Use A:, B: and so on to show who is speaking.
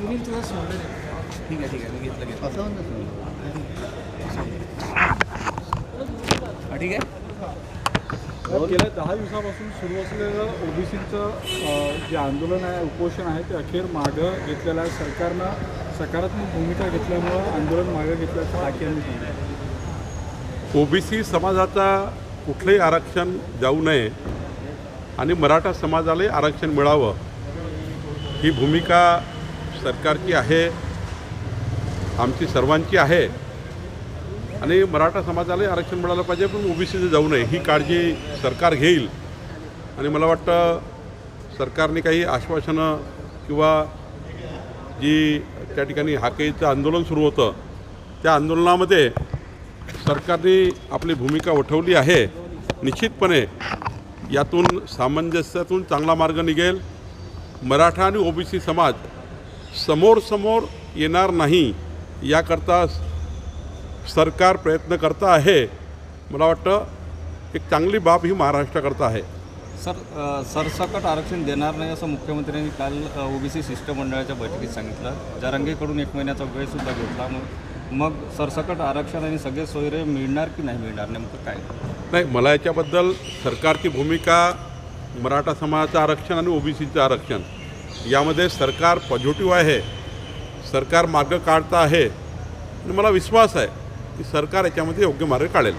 A: मी तुला सोडलं
B: ठीक आहे ठीक आहे मी घेतलं घेतलं.
C: असं म्हणत
B: हा, ठीक आहे.
D: गेल्या दहा दिवसापासून सुरू असलेलं ओबीसीचं जे आंदोलन आहे उपोषण आहे ते अखेर मागं घेतलेलं आहे. सरकारनं सकारात्मक भूमिका घेतल्यामुळं आंदोलन मागं घेतल्याचं टाकी यांनी सांगितलं.
E: ओबीसी समाजाचा कुठलंही आरक्षण जाऊ नये आणि मराठा समाजालाही आरक्षण मिळावं ही भूमिका सरकारची आहे आमची सर्वांची आहे. आणि मराठा समाजालाही आरक्षण मिळालं पाहिजे पण ओबीसीचं जाऊ नये ही काळजी सरकार घेईल. आणि मला वाटतं सरकारने काही आश्वासनं किंवा जी त्या ठिकाणी हाकेचं आंदोलन सुरू होतं त्या आंदोलनामध्ये सरकारने आपली भूमिका उठवली आहे. निश्चितपणे यातून सामंजस्यातून चांगला मार्ग निघेल. मराठा आणि ओबीसी समाज समोर समोर येणार नाही याकरता सरकार प्रयत्न करता आहे. मला वाटतं एक चांगली बाब ही महाराष्ट्राकरता आहे.
F: सर सरसकट आरक्षण देणार नाही असं मुख्यमंत्र्यांनी काल ओबीसी शिष्टमंडळाच्या बैठकीत सांगितलं. जरांगेकडून एक महिन्याचा वेळसुद्धा घेतला. मग मग सरसकट आरक्षण आणि सगळे सोयरे मिळणार की नाही मिळणार नेमकं काय?
E: नाही मला याच्याबद्दल सरकारची भूमिका मराठा समाजाचं आरक्षण आणि ओबीसीचं आरक्षण यामध्ये सरकार पॉझिटिव्ह आहे सरकार मार्ग काढता आहे. आणि मला विश्वास आहे की सरकार याच्यामध्ये योग्य मार्ग काढेल.